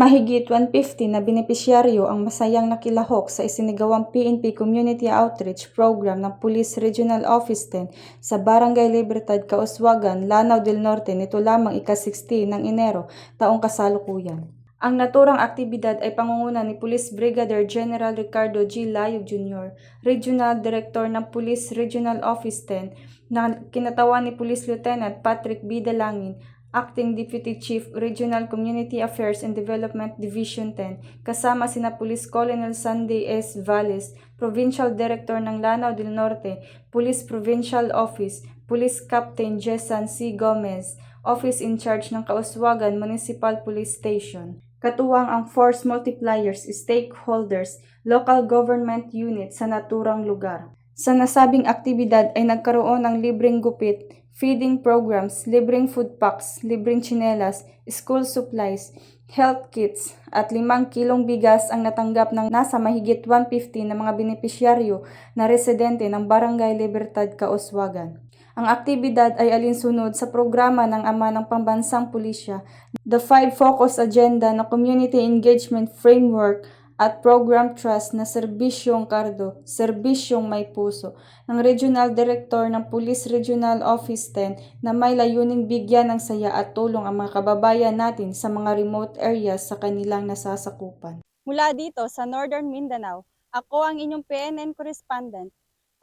Mahigit 150 na benepisyaryo ang masayang nakilahok sa isinagawang PNP Community Outreach Program ng Police Regional Office 10 sa Barangay Libertad, Kauswagan, Lanao del Norte nito lamang ika-16 ng Enero taong kasalukuyan. Ang naturang aktibidad ay pangunguna ni Police Brigadier General Ricardo G. Layog Jr., Regional Director ng Police Regional Office 10, na kinatawan ni Police Lieutenant Patrick B. Dalangin, Acting Deputy Chief, Regional Community Affairs and Development Division 10, kasama sina Police Colonel Sunday S. Valles, Provincial Director ng Lanao del Norte, Police Provincial Office, Police Captain Jessan C. Gomez, Office in Charge ng Kauswagan Municipal Police Station. Katuwang ang force multipliers, stakeholders, local government units sa naturang lugar. Sa nasabing aktibidad ay nagkaroon ng libreng gupit, feeding programs, libreng food packs, libreng tsinelas, school supplies, health kits, at limang kilong bigas ang natanggap ng nasa mahigit 150 na mga benepisyaryo na residente ng Barangay Libertad, Kauswagan. Ang aktibidad ay alinsunod sa programa ng Ama ng Pambansang Pulisya, the Five Focus Agenda na Community Engagement Framework at Program Trust na Serbisyong Cardo, Serbisyong May Puso, ng Regional Director ng Police Regional Office 10 na may layuning bigyan ng saya at tulong ang mga kababayan natin sa mga remote areas sa kanilang nasasakupan. Mula dito sa Northern Mindanao, ako ang inyong PNN correspondent,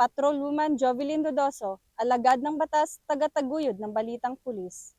Patrolwoman Jovelyn Dodoso, alagad ng batas, taga-taguyod ng Balitang Pulis.